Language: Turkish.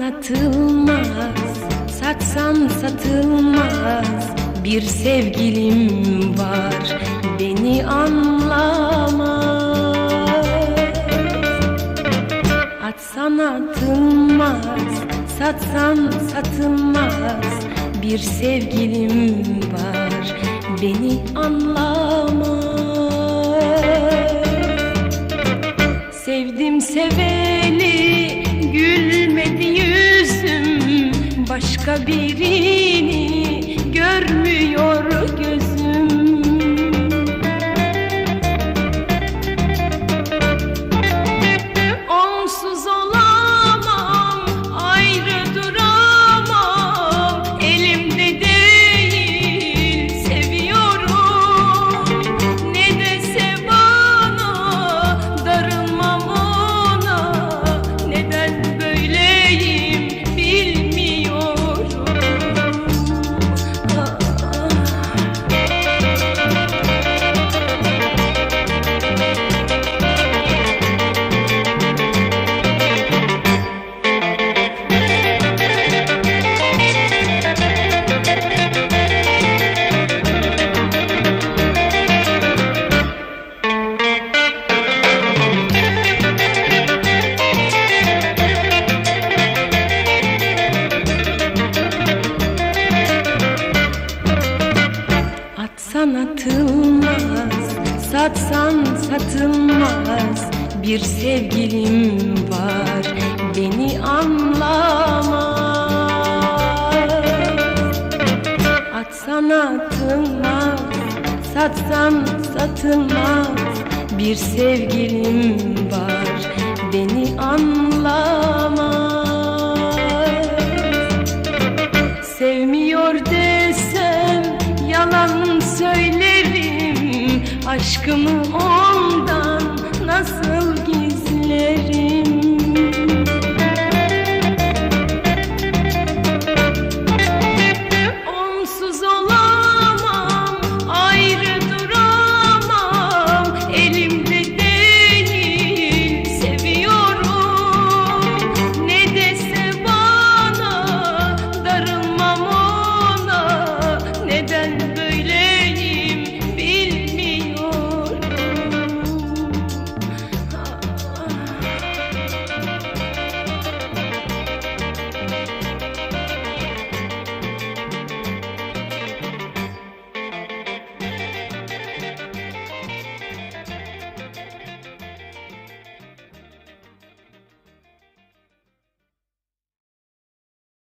anlatılmaz. Satsan satılmaz. Bir sevgilim var. Beni anlamaz. Atsan atılmaz. Satsan satılmaz. Bir sevgilim var. Beni anlamaz. Sevdim seveli gülmedi Başka birini görmüyor Atsan atılmaz, satsan satılmaz. Bir sevgilim var, beni anlamaz. Atsan atılmaz, satsan satılmaz. Bir sevgilim var, beni anlamaz Aşkımı